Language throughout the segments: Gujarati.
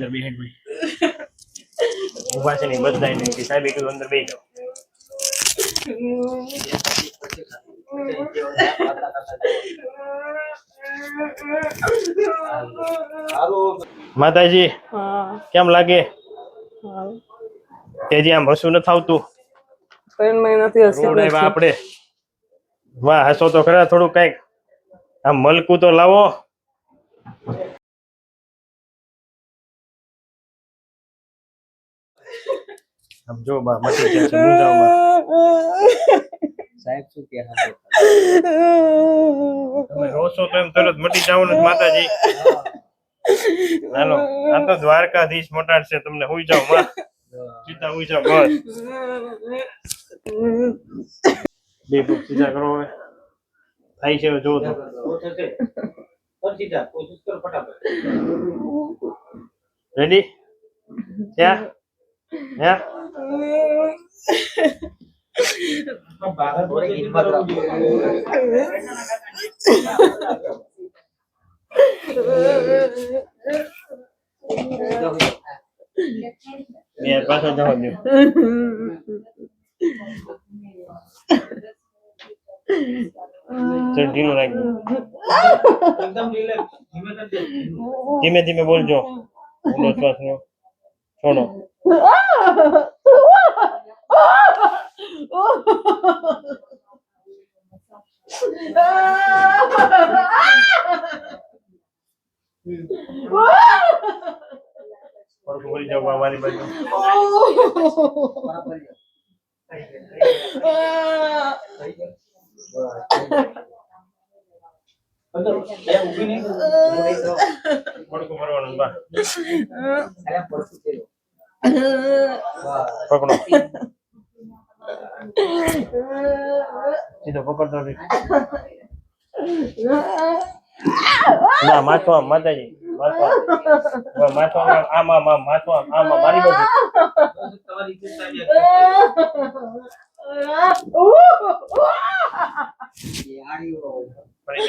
અંદર બેહેડ ભાઈ ઊભા છે ને બધાય નહીં કે સાહેબ કીધું અંદર બેહી જાઓ. માતાજી કેમ લાગે? હા. તેજી આમ હસું નથી આવતું? ત્રણ મહિનાથી. આપણે. વાહ હસો તો ખરા થોડું કંઈક આમ મલકું તો લાવો. આમ જો બા, મટી ગયા છે મૂંઝાવમાં. સાહેબ, શું કે તમે રોશો તો એમ તરત મટી જાવ ને માતાજી. હાલો, આ તો દ્વારકાધીશ મોટાડ છે, તમને હુઈ જાઓ માં સીતા હુઈ જાઓ બસ. બે બુક સીધા કરો હવે. થાય છે જો તો. રેડી ત્યાં ત્યાં બે પાછો જવા દો ચલ ઢીલું રાખજો ધીમે ધીમે બોલજો. ઊંડો શ્વાસ છોડો. પડખું ભરી જાઓ બા મારી બાજુ પડખું ભરવાનું બા પકડો સીધો પકડતો ના માથું આમ માતાજી માથું આમ. બસ માથું આમ આમ આમ આમ માથું આમ આમ મારી બાજુ. ફરી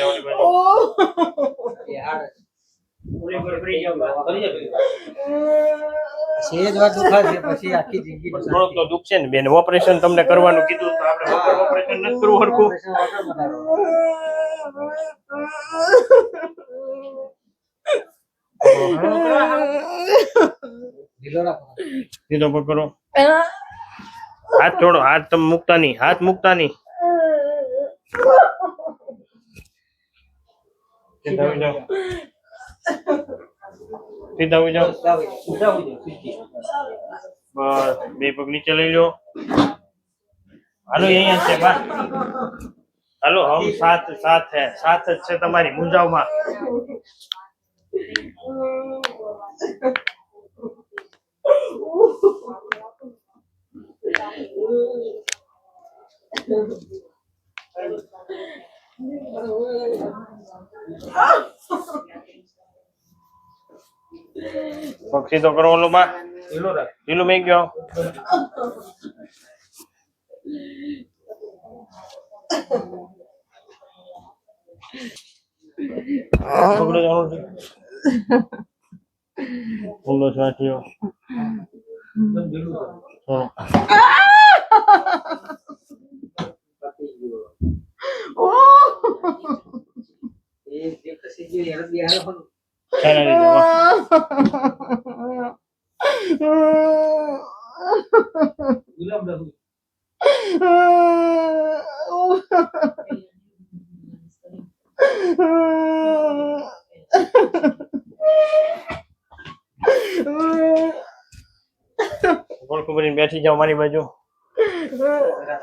પછી. આખી જિંદગી પણ તો દુઃખ છે ને. બેન ઓપરેશન તમને કરવાનું કીધું તો આપણે ઓપરેશન નથી કરવું હરખું. ઓપરેશન વગર બનાવો. ઢીલો પકડો હાથ છોડો હાથ તમે મુકતા નહીં. હાથ મુકતા નહીં. જાઓ. સીધા ઉઈ જાઓ બસ બે પગ નીચે લઈ લો હાલો અહીંયા છે બા હાલો હમ સાથ સાથ હે સાથ જ છે તમારી મુંજાવમાં પગ સીધો કરો ઓલો બા ઢીલું મેં ગયો પકડો જાણો છે ઊંડો શ્વાસ લ્યો છોડો. એ જે ખસી ગયું એને બિહારવાનું. ચાલ્યા લઈ જાઓ, વાહ. ગોળખું ભરીને બેઠી જાઓ મારી બાજુ તમારે જાતે-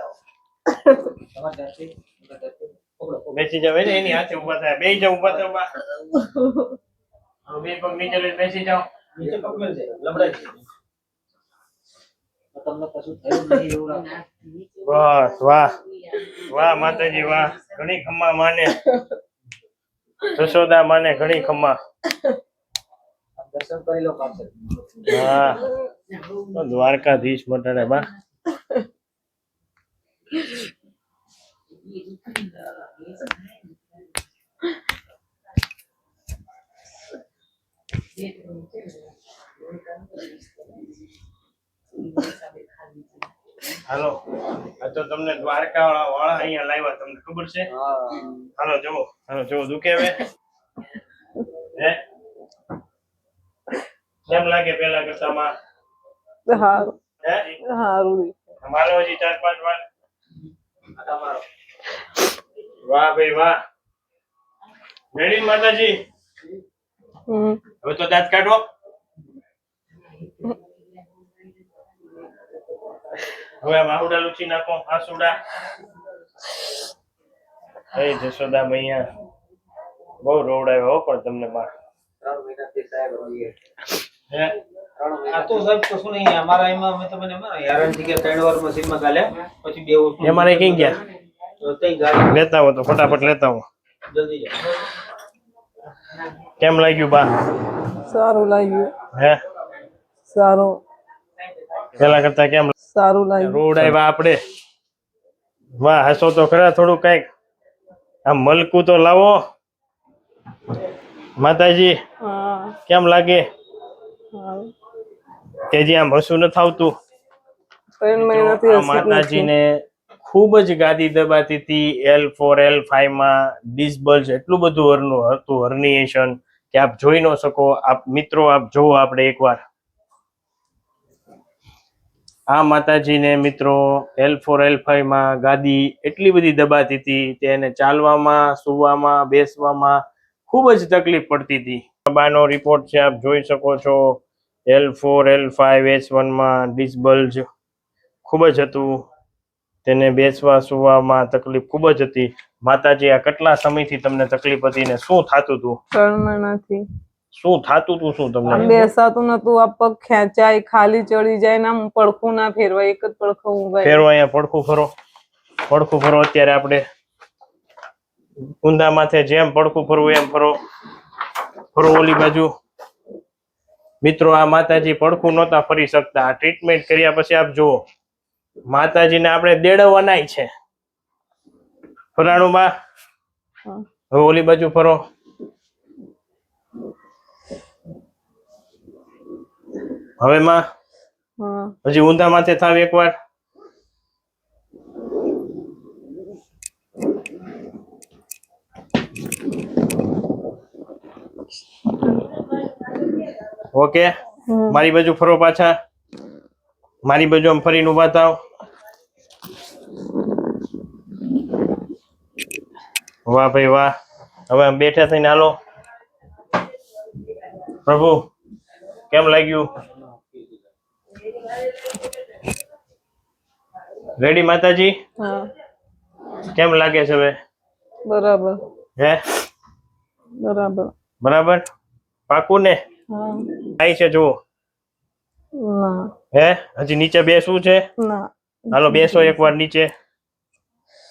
તમારે જાતે પકડો. બેસી જાઓ એટલે એની હાથે ઊભા થાય બે પગ નીચે લઈને બેસી જાઓ. લબડાઈ તમને કશું થયું જ નહીં એવું બસ વાહ. વાહ માતાજી વાહ. ઘણી ખમ્મા માને. જશોદા માને ઘણી ખમ્મા. દર્શન કરી લો પાછળ હા. તો દ્વારકાધીશ મટાડે બા. હાલો. તો તમને દ્વારકા વાળા અહીંયા લાવ્યા તમને ખબર છે? હાલો જવો હાલો જવો દુખે હવે? કેમ લાગે પેલા કરતા માં? હજી ચાર પાંચ વાર. વાહ ભાઈ વાહ. મેળી માતાજી. હવે તો દાંત કાઢો. હવે આવડા લૂછી નાખો આસુડા એ જશોદા મૈયા બહુ રોવડાવ્યો હો પણ તમને બા ત્રણ મહિનાથી સાહેબ રહીએ. હે? ત્રણ મહિના તો નહીં અમારા તમને એમાં હેરાન થઈ ગયા ત્રણ વાર મશીનમાં ગાલ્યા પછી બે વર્ષ કઈ ગયા? તો તઈ ગાડી લેતા હો તો ફટાફટ લેતા હું જલ્દી કેમ લાગ્યું બા? સારું લાગ્યું. હે? સારું. પેલા કરતા કેમ? સારું લાગ્યું. રોવડાવ્યા આપણે વાહ હસો તો ખરા થોડું કંઈક. આમ મલકું તો લાવો. માતાજી કેમ લાગે? કે જે આમ હસું નથી આવતું. આ. માતાજીને ખૂબ જ ગાદી દબાતી હતી એલ ફોર એલ ફાઈવમાં ડિસબલ્સ એટલું બધું હરનું હતું હર્નિએશન કે આપ જોઈ ન શકો. આપ, મિત્રો, આપ જોવો આપણે એકવાર. આ માતાજીને મિત્રો એલ ફોર એલ ફાઈવમાં ગાદી એટલી બધી દબાતી હતી તેને ચાલવામાં, સુવામાં, બેસવામાં ખૂબ જ તકલીફ પડતી હતી. બાનો રિપોર્ટ છે, આપ જોઈ શકો છો. L four L five S વનમાં ડિસબલ્જ ખૂબ જ હતું. તેને બેસવા સુવામાં તકલીફ ખૂબ જ હતી. માતાજી આ કેટલા સમયથી તમને તકલીફ હતી ને શું થાતું હતું ત્રણ શું થાતું હતું શું તમને? બેસાતું નતું આ પગ ખેંચાય ખાલી ચડી જાય ને આમ પડખું ના ફેરવાય એક જ પડખું ઊંઘાય. ફેરો અહીંયા પડખું ફરો. પડખું ફરો અત્યારે આપણે. ઊંધા માથે જેમ પડખું ફરવું એમ ફરો. ફરો ઓલી બાજુ. મિત્રો આ માતાજી પડખું નહોતા ફરી શકતા. આ ટ્રીટમેન્ટ કર્યા પછી આપ જુઓ. માતાજીને આપણે દેડવવાનાય છે. ફરાણું બા હવે ઓલી બાજુ ફરો. હવે માં હજી ઊંધા માથે થાવ એકવાર. ઓકે મારી બાજુ ફરો પાછા. મારી બાજુ આમ ફરીને ઊભા થાવ. વાહ ભાઈ વાહ. હવે આમ બેઠા થઈને હાલો. પ્રભુ કેમ લાગ્યું? રેડી માતાજી? કેમ લાગે છે હવે? બરાબર. હે? બરાબર. બરાબર? પાકું ને? હા. છે જુઓ. હે? હજી નીચે બેસવું છે? હાલો બેસો એકવાર નીચે.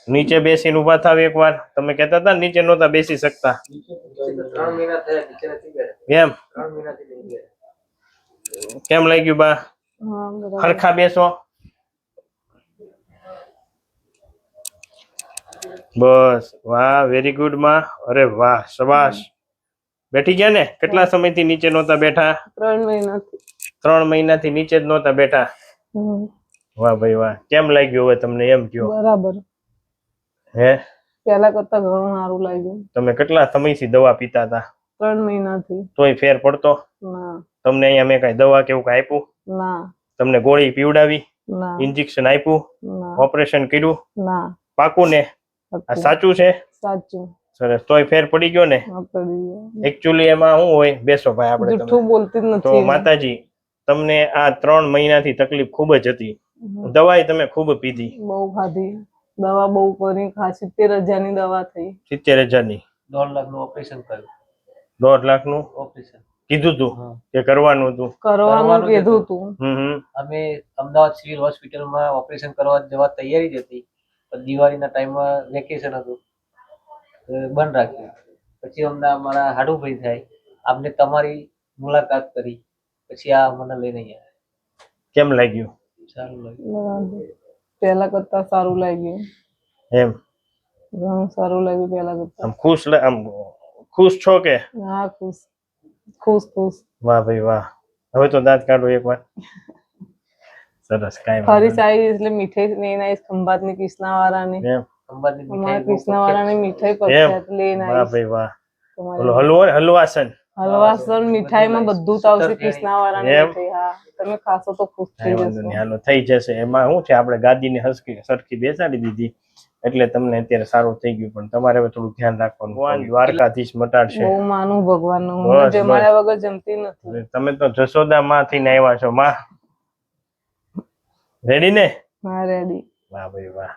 નીચે બેસીને ઊભા થાવ એકવાર. તમે કહેતા હતા નીચે નહોતા બેસી શકતા. ત્રણ મહિના થયા નીચે એમ? કેમ લાગ્યું બા? હરખા બેસો. બસ વાહ વેરી ગુડમાં. અરે વાહ શબાશ. બેઠી ગયા ને? કેટલા સમયથી નીચે નહોતા બેઠા? ત્રણ મહિનાથી. ત્રણ મહિનાથી નીચે જ નહોતા બેઠા? વાહ ભાઈ વાહ. કેમ લાગ્યું હવે તમને? એમ કયો? બરાબર. હે? પેલા કરતા ઘણું સારું લાગ્યું. તમે કેટલા સમયથી દવા પીતા હતા? ત્રણ મહિનાથી. તોય ફેર પડતો? ના. તમને અહીંયા મેં કઈ દવા કેવું કઈ આપ્યું? ના. તમને ગોળી પીવડાવી? ના. ઇન્જેક્શન આપ્યું? ના. ઓપરેશન કર્યું? ના. પાકું ને આ સાચું છે? સાચું. સરસ. તોય ફેર પડી ગયો ને? એકચ્યુઅલી એમાં શું હોય? બેસો ભાઈ આપણે જૂઠું બોલતી નથી તો માતાજી તમને આ ત્રણ મહિનાથી તકલીફ ખૂબ જ હતી. દવાઈ તમે ખૂબ પીધી. બહુ ખાધી. દવા બહુ કરી ખા સિત્તેર હજારની દવા થઈ. સિત્તેર હજારની? દોઢ લાખનું ઓપરેશન કર્યું. દોઢ લાખનું? ઓપરેશન. કીધું તું કે કરવાનું હતું? કરવાનું કીધું તું. અમે અમદાવાદ સિવિલ હોસ્પિટલમાં ઓપરેશન કરવા જવા તૈયારી જ હતી. પણ દિવાળીના ટાઈમમાં વેકેશન હતું. બંધ રાખ્યું. પછી અમને અમારા હાડુભાઈ થાય. આપને તમારી મુલાકાત કરી. પછી આ મને લઈને આવ્યા. કેમ લાગ્યું? સારું લાગ્યું. પેલા કરતા સારું લાગ્યું. એમ? ઘણું સારું લાગ્યું પહેલા કરતા. આમ ખુશ આમ ખુશ છો કે? હા ખુશ. ખુશ ખુશ. વાહ ભાઈ વાહ. હવે તો દાંત કાઢો એકવાર. સરસ કાઈ ફરી વાંધો એટલે મીઠાઈ લઈને આવીશ ખંભાતની કૃષ્ણા વાળાની નહીં. એમ? ખંભાતની અમારા મીઠાઈ પ્રખ્યાત લઈને વાહ આવીશ. ભાઈ વાહ. હલવો હલવાસન. હલવાસન મીઠાઈમાં બધું જ આવશે કૃષ્ણાવાળાની મીઠાઈ હા. તમે ખાશો તો ખુશ થઈ જશો. હાલો થઈ જશે. એમાં શું છે આપણે ગાદીને હસકી સરખી બેસાડી દીધી એટલે તમને અત્યારે સારું થઈ ગયું. પણ તમારે હવે થોડું ધ્યાન રાખવાનું. ભગવાન દ્વારકાધીશ મટાડશે. બહુ માનું ભગવાનનું. જમાડ્યા વગર જમતી નથી. તમે તો જશોદા માંથી ને આવ્યા છો માં. રેડી ને? હા રેડી વાહ ભાઈ વાહ.